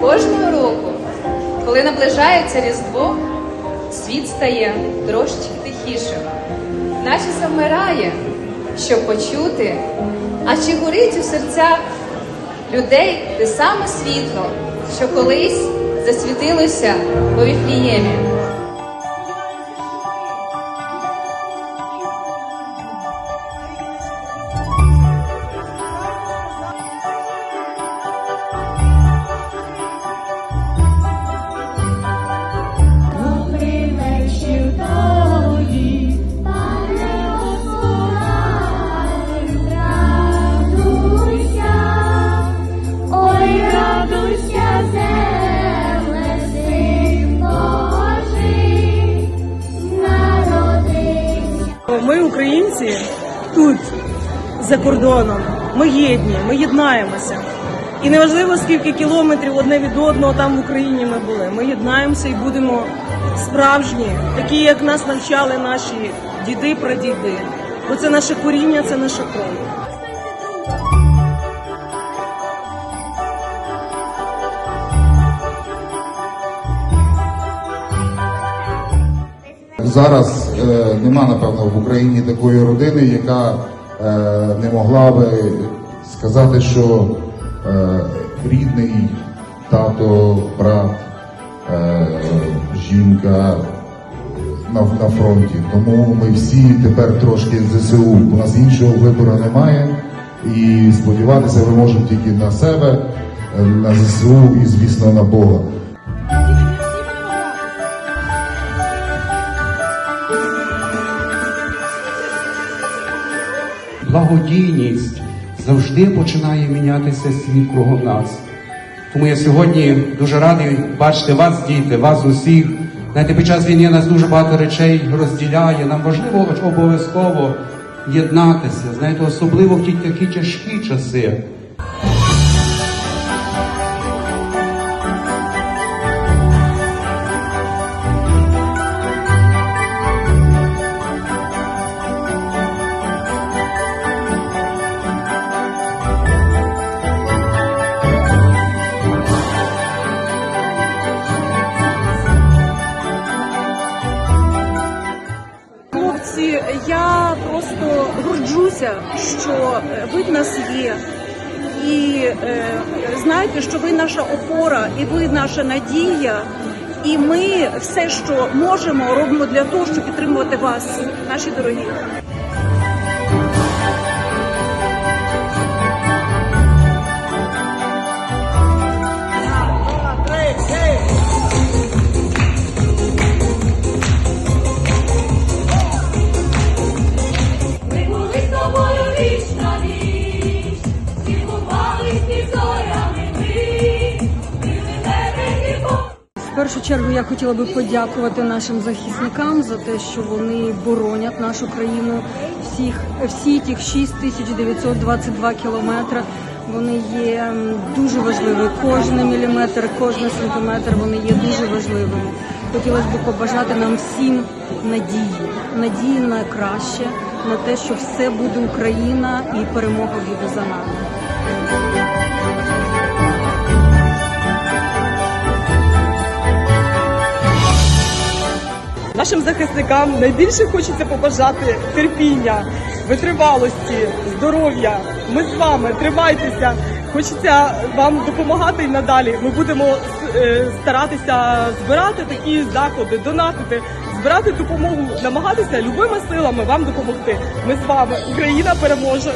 Кожного року, коли наближається Різдво, світ стає трошечки тихішим, наче завмирає, щоб почути, а чи горить у серцях людей те саме світло, що колись засвітилося у Віфліємі. Українці, тут, за кордоном, ми єдні, ми єднаємося. І неважливо, скільки кілометрів одне від одного там в Україні ми були. Ми єднаємося і будемо справжні, такі, як нас навчали наші діди, прадіди. Бо це наше коріння, це наша кров. Зараз е, нема, напевно, в Україні такої родини, яка е, не могла би сказати, що е, рідний тато, брат, е, жінка на, на фронті. Тому ми всі тепер трошки ЗСУ. У нас іншого вибору немає. І сподіватися ми можемо тільки на себе, е, на ЗСУ і, звісно, на Бога. Благодійність завжди починає мінятися світ кругом нас. Тому я сьогодні дуже радий бачити вас, діти, вас усіх. Знаєте, під час війни нас дуже багато речей розділяє. Нам важливо обов'язково єднатися. Знаєте, особливо в ті такі тяжкі часи. Горджуся, що е, ви в нас є. І е, знаєте, що ви наша опора, і ви наша надія. І ми все, що можемо, робимо для того, щоб підтримувати вас, наші дорогі. Першу чергу я хотіла би подякувати нашим захисникам за те, що вони боронять нашу країну. Всіх всі тих 6922 кілометри. Вони є дуже важливі. Кожен міліметр, кожен сантиметр вони є дуже важливими. Хотілося б побажати нам всім надії, надії на краще, на те, що все буде Україна і перемога буде за нами. Нашим захисникам найбільше хочеться побажати терпіння, витривалості, здоров'я. Ми з вами тримайтеся. Хочеться вам допомагати і надалі. Ми будемо е, старатися збирати такі заходи, донатити, збирати допомогу, намагатися любими силами вам допомогти. Ми з вами. Україна переможе.